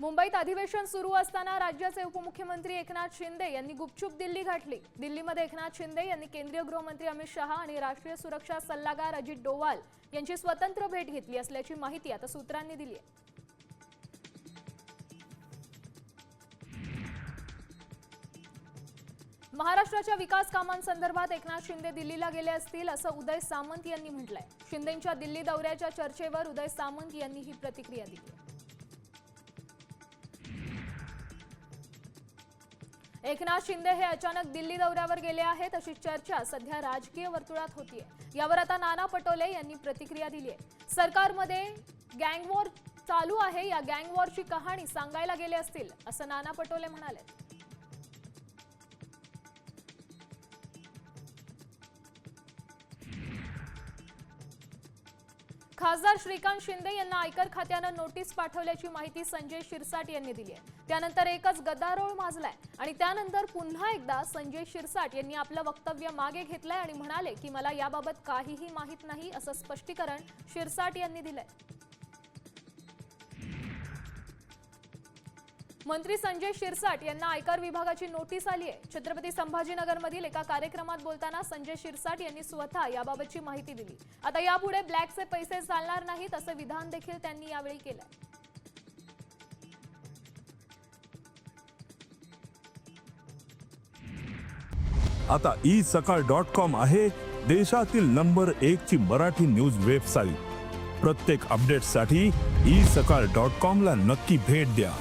मुंबईत अधिवेशन सुरू असताना राज्याचे उपमुख्यमंत्री एकनाथ शिंदे यांनी गुपचूप दिल्ली गाठली दिल्लीमध्ये एकनाथ शिंदे यांनी केंद्रीय गृहमंत्री अमित शहा आणि राष्ट्रीय सुरक्षा सल्लागार अजित डोवाल यांची स्वतंत्र भेट घेतली असल्याची माहिती आता सूत्रांनी दिली आहे. महाराष्ट्राच्या विकास कामांसंदर्भात एकनाथ शिंदे दिल्लीला गेले असतील असं उदय सामंत यांनी म्हटलंय. शिंदेच्या दिल्ली दौऱ्याच्या चर्चेवर उदय सामंत यांनी ही प्रतिक्रिया दिली एकनाथ शिंदे हे अचानक दिल्ली दौऱ्यावर गेले आहेत अशी चर्चा सध्या राजकीय वर्तुळात होतीये. यावर आता नाना पटोले यांनी प्रतिक्रिया दिली आहे. सरकारमध्ये गँगवॉर चालू आहे. या गँगवॉरची कहाणी सांगायला गेले असतील असं नाना पटोले म्हणाले. खासदार श्रीकांत शिंदे यांना आयकर खात्यानं नोटीस पाठवल्याची माहिती संजय शिरसाट यांनी दिली आहे. त्यानंतर एकच गदारोळ माजलाय आणि त्यानंतर पुन्हा एकदा संजय शिरसाट यांनी आपलं वक्तव्य मागे घेतलंय आणि म्हणाले की मला याबाबत काहीही माहीत नाही असं स्पष्टीकरण शिरसाट यांनी दिलंय. मंत्री संजय शिरसाट यांना आयकर विभागाची नोटीस आली आहे. छत्रपती संभाजीनगरमधील एका कार्यक्रमात बोलताना संजय शिरसाट यांनी स्वतः याबाबतची माहिती दिली. आता यापुढे ब्लॅकचे पैसे चालणार नाहीत असं विधान देखील त्यांनी यावेळी केलंय. आता ई सकाळ डॉट कॉम आहे देशातील नंबर एक ची मराठी न्यूज वेबसाईट. प्रत्येक अपडेटसाठी ई सकाळ डॉट कॉम ला नक्की भेट द्या.